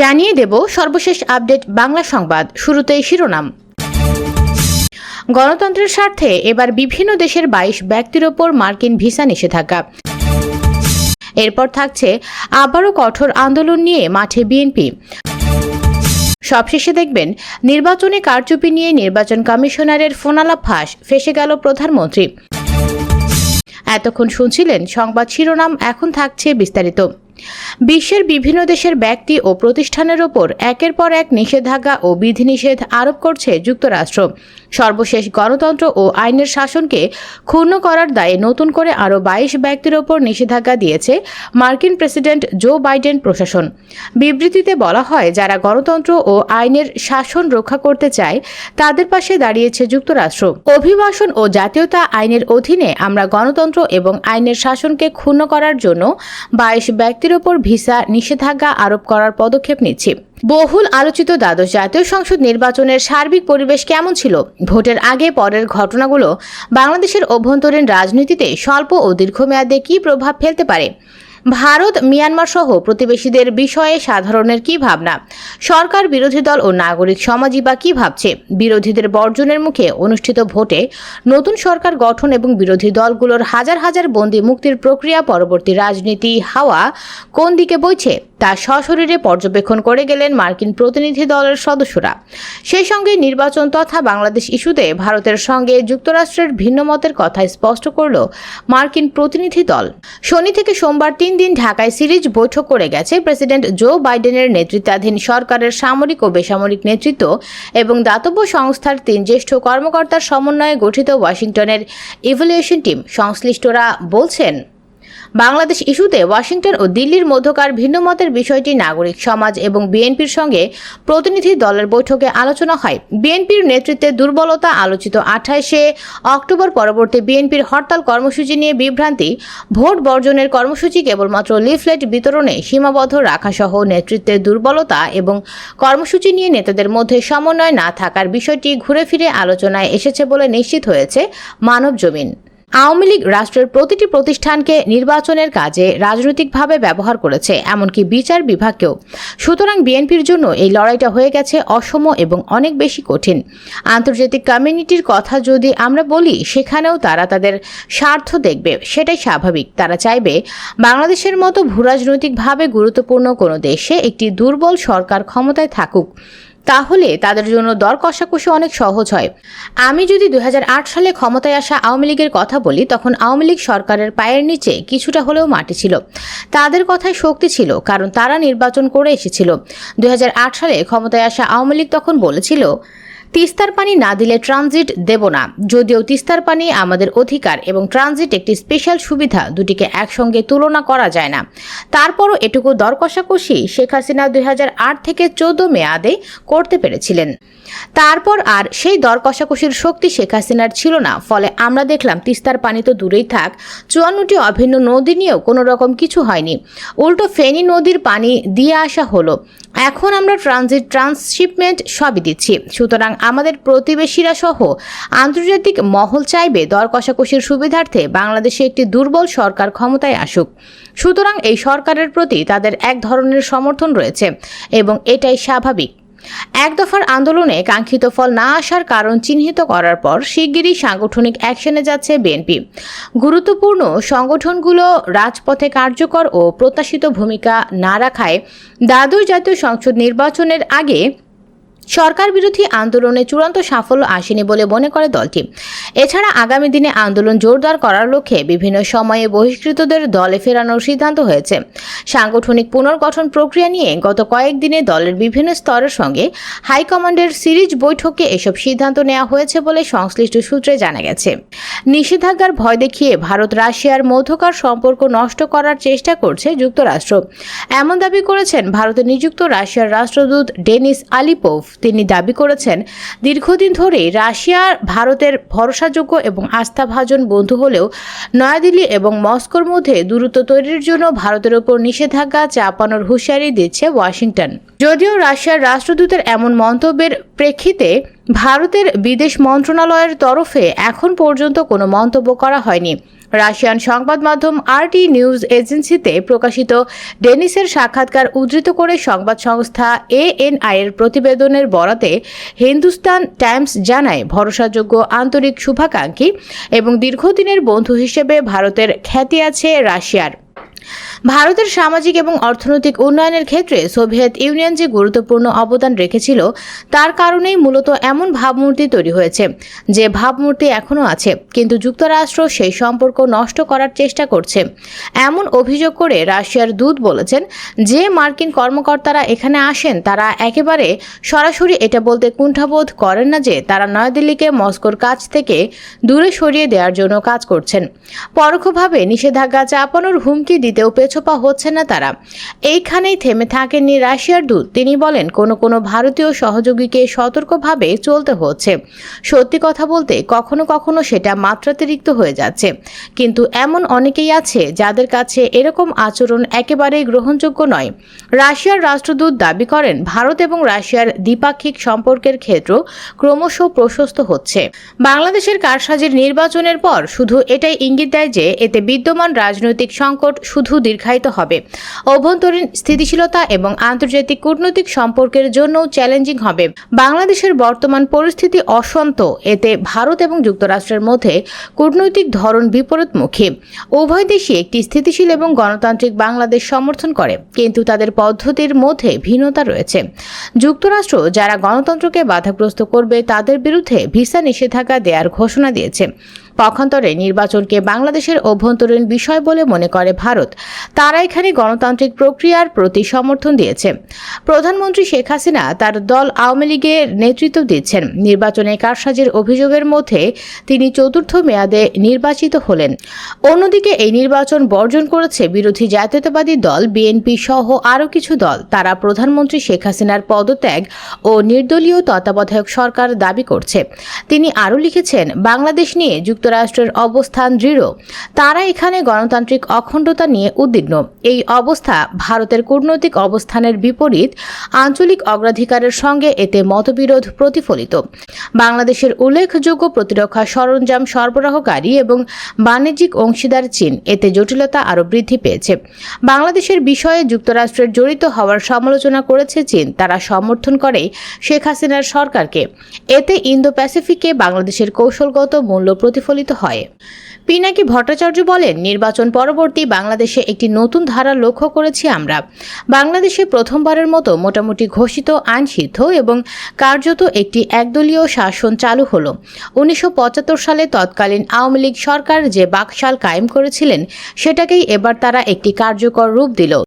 জানিয়ে দেব সর্বশেষ আপডেট বাংলা সংবাদ, শুরুতেই শিরোনাম। গণতন্ত্রের স্বার্থে এবার বিভিন্ন দেশের বাইশ ব্যক্তির ওপর মার্কিন ভিসা নিষেধাজ্ঞা। এরপর থাকছে আবারও কঠোর আন্দোলন নিয়ে মাঠে বিএনপি। সবশেষে দেখবেন, নির্বাচনে কারচুপি নিয়ে নির্বাচন কমিশনারের ফোনালা ফাঁস, ফেসে গেল প্রধানমন্ত্রী। এতক্ষণ শুনছিলেন সংবাদ শিরোনাম, এখন থাকছে বিস্তারিত। বিশ্বের বিভিন্ন দেশের ব্যক্তি ও প্রতিষ্ঠানের ওপর একের পর এক নিষেধাজ্ঞা ও বিধিনিষেধ আরোপ করছে যুক্তরাষ্ট্র। সর্বশেষ গণতন্ত্র ও আইনের শাসনকে ক্ষুণ্ণ করার দায়ে নতুন করে আরও বাইশ ব্যক্তির ওপর নিষেধাজ্ঞা দিয়েছে মার্কিন প্রেসিডেন্ট জো বাইডেন প্রশাসন। বিবৃতিতে বলা হয়, যারা গণতন্ত্র ও আইনের শাসন রক্ষা করতে চায়, তাদের পাশে দাঁড়িয়েছে যুক্তরাষ্ট্র। অভিবাসন ও জাতীয়তা আইনের অধীনে আমরা গণতন্ত্র এবং আইনের শাসনকে ক্ষুণ্ণ করার জন্য বাইশ ব্যক্তির ওপর ভিসা নিষেধাজ্ঞা আরোপ করার পদক্ষেপ নিচ্ছি। বহুল আলোচিত দ্বাদশ জাতীয় সংসদ নির্বাচনের সার্বিক পরিবেশ কেমন ছিল? ভোটের আগে পরের ঘটনাগুলো বাংলাদেশের অভ্যন্তরীণ রাজনীতিতে স্বল্প ও দীর্ঘমেয়াদে কী প্রভাব ফেলতে পারে? ভারত, মিয়ানমার সহ প্রতিবেশীদের বিষয়ে সাধারণের কি ভাবনা? সরকার, বিরোধী দল ও নাগরিক সমাজই বা কি ভাবছে? বিরোধীদের বর্জনের মুখে অনুষ্ঠিত ভোটে নতুন সরকার গঠন এবং বিরোধী দলগুলোর হাজার হাজার বন্দি মুক্তির প্রক্রিয়া পরবর্তী রাজনীতি হাওয়া কোন দিকে বইছে? তা সশরীরে পর্যবেক্ষণ করে গেলেন মার্কিন প্রতিনিধি দলের সদস্যরা। সেই সঙ্গে নির্বাচন তথা বাংলাদেশ ইস্যুতে ভারতের সঙ্গে যুক্তরাষ্ট্রের ভিন্নমতের কথা স্পষ্ট করল মার্কিন প্রতিনিধি দল। শনি থেকে সোমবার তিন দিন ঢাকায় সিরিজ বৈঠক করে গেছে প্রেসিডেন্ট জো বাইডেনের নেতৃত্বাধীন সরকারের সামরিক ও বেসামরিক নেতৃত্ব এবং দাতব্য সংস্থার তিন জ্যেষ্ঠ কর্মকর্তার সমন্বয়ে গঠিত ওয়াশিংটনের ইভ্যালুয়েশন টিম সংশ্লিষ্টরা বলছেন বাংলাদেশ ইস্যুতে ওয়াশিংটন ও দিল্লির মধ্যকার ভিন্নমতের বিষয়টি নাগরিক সমাজ এবং বিএনপির সঙ্গে প্রতিনিধি দলের বৈঠকে আলোচনা হয়। বিএনপির নেতৃত্বে দুর্বলতা আলোচিত আঠাইশে অক্টোবর পরবর্তী বিএনপির হরতাল কর্মসূচি নিয়ে বিভ্রান্তি। ভোট বর্জনের কর্মসূচি কেবলমাত্র লিফলেট বিতরণে সীমাবদ্ধ রাখাসহ নেতৃত্বের দুর্বলতা এবং কর্মসূচি নিয়ে নেতাদের মধ্যে সমন্বয় না থাকার বিষয়টি ঘুরে ফিরে আলোচনায় এসেছে বলে নিশ্চিত হয়েছে মানব জমিন আওয়ামী লীগ রাষ্ট্রের প্রতিটি প্রতিষ্ঠানকে নির্বাচনের কাজে রাজনৈতিকভাবে ব্যবহার করেছে, এমনকি বিচার বিভাগকেও। সুতরাং বিএনপির জন্য এই লড়াইটা হয়ে গেছে অসম এবং অনেক বেশি কঠিন। আন্তর্জাতিক কমিউনিটির কথা যদি আমরা বলি, সেখানেও তারা তাদের স্বার্থ দেখবে, সেটাই স্বাভাবিক। তারা চাইবে বাংলাদেশের মতো ভূরাজনৈতিকভাবে গুরুত্বপূর্ণ কোনো দেশে একটি দুর্বল সরকার ক্ষমতায় থাকুক। তাহলে তাদের জন্য দর কষাকষি অনেক সহজ হয়। আমি যদি দুই হাজার আট সালে ক্ষমতায় আসা আওয়ামী লীগের কথা বলি, তখন আওয়ামী লীগ সরকারের পায়ের নিচে কিছুটা হলেও মাটি ছিল। তাদের কথায় শক্তি ছিল, কারণ তারা নির্বাচন করে এসেছিল। দুই হাজার আট সালে ক্ষমতায় আসা আওয়ামী লীগ তখন বলেছিল তিস্তার পানি না দিলে ট্রানজিট দেব না। যদিও তিস্তার পানি আমাদের অধিকার এবং ট্রানজিট একটি স্পেশাল সুবিধা, দুটিকে একসঙ্গে তুলনা করা যায় না। তারপরও এটুকু দর কষাকষি শেখ হাসিনা দুই হাজার আট থেকে চোদ্দ মেয়াদে করতে পেরেছিলেন। তারপর আর সেই দর কষাকষির শক্তি শেখ হাসিনার ছিল না। ফলে আমরা দেখলাম তিস্তার পানি তো দূরেই থাক, চুয়ান্নটি অভিন্ন নদী নিয়েও কোনো রকম কিছু হয়নি। উল্টো ফেনী নদীর পানি দিয়ে আসা হলো। এখন আমরা ট্রানজিট, ট্রান্সশিপমেন্ট সবই দিচ্ছি। সুতরাং আমাদের প্রতিবেশীরা সহ আন্তর্জাতিক মহল চাইবে দর কষাকষির সুবিধার্থে বাংলাদেশে একটি দুর্বল সরকার ক্ষমতায় আসুক। সুতরাং এই সরকারের প্রতি তাদের এক ধরনের সমর্থন রয়েছে এবং এটাই স্বাভাবিক। এক দফার আন্দোলনে কাঙ্ক্ষিত ফল না আসার কারণ চিহ্নিত করার পর শিগগিরই সাংগঠনিক অ্যাকশনে যাচ্ছে বিএনপি। গুরুত্বপূর্ণ সংগঠনগুলো রাজপথে কার্যকর ও প্রত্যাশিত ভূমিকা না রাখায় দ্বাদশ জাতীয় সংসদ নির্বাচনের আগে সরকার বিরোধী আন্দোলনে চূড়ান্ত সাফল্য আসেনি বলে মনে করে দলটি। এছাড়া আগামী দিনে আন্দোলন জোরদার করার লক্ষ্যে বিভিন্ন সময়ে বহিষ্কৃতদের দলে ফেরানোর সিদ্ধান্ত হয়েছে। সাংগঠনিক পুনর্গঠন প্রক্রিয়া নিয়ে গত কয়েকদিনে দলের বিভিন্ন স্তরের সঙ্গে হাইকমান্ডের সিরিজ বৈঠকে এসব সিদ্ধান্ত নেওয়া হয়েছে বলে সংশ্লিষ্ট সূত্রে জানা গেছে। নিষেধাজ্ঞার ভয় দেখিয়ে ভারত রাশিয়ার মধ্যকার সম্পর্ক নষ্ট করার চেষ্টা করছে যুক্তরাষ্ট্র। এমন দাবি করেছেন ভারতে নিযুক্ত রাশিয়ার রাষ্ট্রদূত ডেনিস আলিপোভ। তিনি দাবি করেছেন, দীর্ঘদিন ধরেই রাশিয়া ভারতের ভরসাযোগ্য এবং আস্থাভাজন বন্ধু হলেও নয়াদিল্লি এবং মস্কোর মধ্যে দূরত্ব তৈরির জন্য ভারতের ওপর নিষেধাজ্ঞা চাপানোর হুঁশিয়ারি দিচ্ছে ওয়াশিংটন। যদিও রাশিয়ার রাষ্ট্রদূতের এমন মন্তব্যের প্রেক্ষিতে ভারতের বিদেশ মন্ত্রণালয়ের তরফে এখন পর্যন্ত কোনো মন্তব্য করা হয়নি। রাশিয়ান সংবাদ মাধ্যম আরটি নিউজ এজেন্সিতে প্রকাশিত ডেনিসের সাক্ষাৎকার উদ্ধৃত করে সংবাদ সংস্থা এএনআই এর প্রতিবেদনের বরাতে হিন্দুস্তান টাইমস জানায়, ভরসাযোগ্য আন্তরিক শুভাকাঙ্ক্ষী এবং দীর্ঘদিনের বন্ধু হিসেবে ভারতের খ্যাতি আছে রাশিয়ার। ভারতের সামাজিক এবং অর্থনৈতিক উন্নয়নের ক্ষেত্রে সোভিয়েত ইউনিয়ন যে গুরুত্বপূর্ণ অবদান রেখেছিল, তার কারণেই মূলত এমন ভাবমূর্তি তৈরি হয়েছে, যে ভাবমূর্তি এখনও আছে। কিন্তু যুক্তরাষ্ট্র সেই সম্পর্ক নষ্ট করার চেষ্টা করছে। এমন অভিযোগ করে রাশিয়ার দূত বলেছেন, যে মার্কিন কর্মকর্তারা এখানে আসেন, তারা একেবারে সরাসরি এটা বলতে কুণ্ঠাবোধ করেন না যে তারা নয়াদিল্লিকে মস্কোর কাছ থেকে দূরে সরিয়ে দেওয়ার জন্য কাজ করছেন। পরোক্ষভাবে নিষেধাজ্ঞা চাপানোর হুমকি দিতেও পেছপা হচ্ছে না তারা। এইখানেই থেমে থাকেননি রাশিয়ার দূত। তিনি বলেন, কোনো কোনো ভারতীয় সহযোগীকে সতর্কভাবে চলতে হচ্ছে। সত্যি কথা বলতে, কখনো কখনো সেটা মাত্রাতিরিক্ত হয়ে যাচ্ছে। কিন্তু এমন অনেকেই আছে যাদের কাছে এরকম আচরণ একেবারেই গ্রহণযোগ্য নয়। রাশিয়ার রাষ্ট্রদূত দাবি করেন, ভারত এবং রাশিয়ার দ্বিপাক্ষিক সম্পর্কের ক্ষেত্র ক্রমশ প্রশস্ত হচ্ছে। বাংলাদেশের কারসাজির নির্বাচনের পর শুধু এটাই ইঙ্গিত দেয় যে, এতে বিদ্যমান রাজনৈতিক সংকট শুধু দীর্ঘায়িত হবে। অভ্যন্তরীণ স্থিতিশীলতা এবং আন্তর্জাতিক কূটনৈতিক সম্পর্কের জন্যও চ্যালেঞ্জিং হবে। বাংলাদেশের বর্তমান পরিস্থিতি অশান্ত। এতে ভারত এবং যুক্তরাষ্ট্রের মধ্যে কূটনৈতিক ধরন বিপরীতমুখী। উভয় দেশই একটি স্থিতিশীল এবং গণতান্ত্রিক বাংলাদেশ সমর্থন করে, কিন্তু তাদের পদ্ধতির মধ্যে ভিন্নতা রয়েছে। যুক্তরাষ্ট্র যারা গণতন্ত্রকে বাধাগ্রস্ত করবে, তাদের বিরুদ্ধে ভিসা নিষেধাজ্ঞা দেওয়ার ঘোষণা দিয়েছে। পক্ষান্তরে নির্বাচনকে বাংলাদেশের অভ্যন্তরীণ বিষয় বলে মনে করে ভারত। তারা এখানে গণতান্ত্রিক প্রক্রিয়ার প্রতি সমর্থন দিয়েছে। প্রধানমন্ত্রী শেখ হাসিনা তার দল আওয়ামী লীগের নেতৃত্ব দিচ্ছেন। নির্বাচনে কারসাজির অভিযোগের মধ্যে তিনি চতুর্থ মেয়াদে নির্বাচিত হলেন। অন্যদিকে এই নির্বাচন বর্জন করেছে বিরোধী জাতীয়তাবাদী দল, বিএনপি সহ আরও কিছু দল। তারা প্রধানমন্ত্রী শেখ হাসিনার পদত্যাগ ও নির্দলীয় তত্ত্বাবধায়ক সরকার দাবি করছে। তিনি আরও লিখেছেন, বাংলাদেশ নিয়ে যুক্তরাষ্ট্রের অবস্থান দৃঢ়। তারা এখানে গণতান্ত্রিক অখণ্ডতা নিয়ে উদ্বিগ্ন। এই অবস্থা ভারতের কূটনৈতিক অবস্থানের বিপরীত, আঞ্চলিক অগ্রাধিকারের সঙ্গে এতে মতবিরোধ প্রতিফলিত। বাংলাদেশের উল্লেখযোগ্য প্রতিরক্ষা সরঞ্জাম সরবরাহকারী এবং বাণিজ্যিক অংশীদার চীন এতে জটিলতা আরও বৃদ্ধি পেয়েছে। বাংলাদেশের বিষয়ে যুক্তরাষ্ট্রের জড়িত হওয়ার সমালোচনা করেছে চীন। তারা সমর্থন করে শেখ হাসিনার সরকারকে। এতে ইন্দো প্যাসিফিকে বাংলাদেশের কৌশলগত মূল্য প্রতিফলিত হয়। পিনাকি ভট্টাচার্য বলেন, নির্বাচন পরবর্তী বাংলাদেশে একটি নতুন ধারা লক্ষ্য করেছি আমরা। বাংলাদেশে প্রথমবারের মতো মোটামুটি ঘোষিত আইন সিদ্ধ এবং কার্যত একটি একদলীয় শাসন চালু হলো। উনিশশো সালে তৎকালীন আওয়ামী লীগ সরকার যে বাকশাল কায়েম করেছিলেন, সেটাকেই এবার তারা একটি কার্যকর রূপ দিল।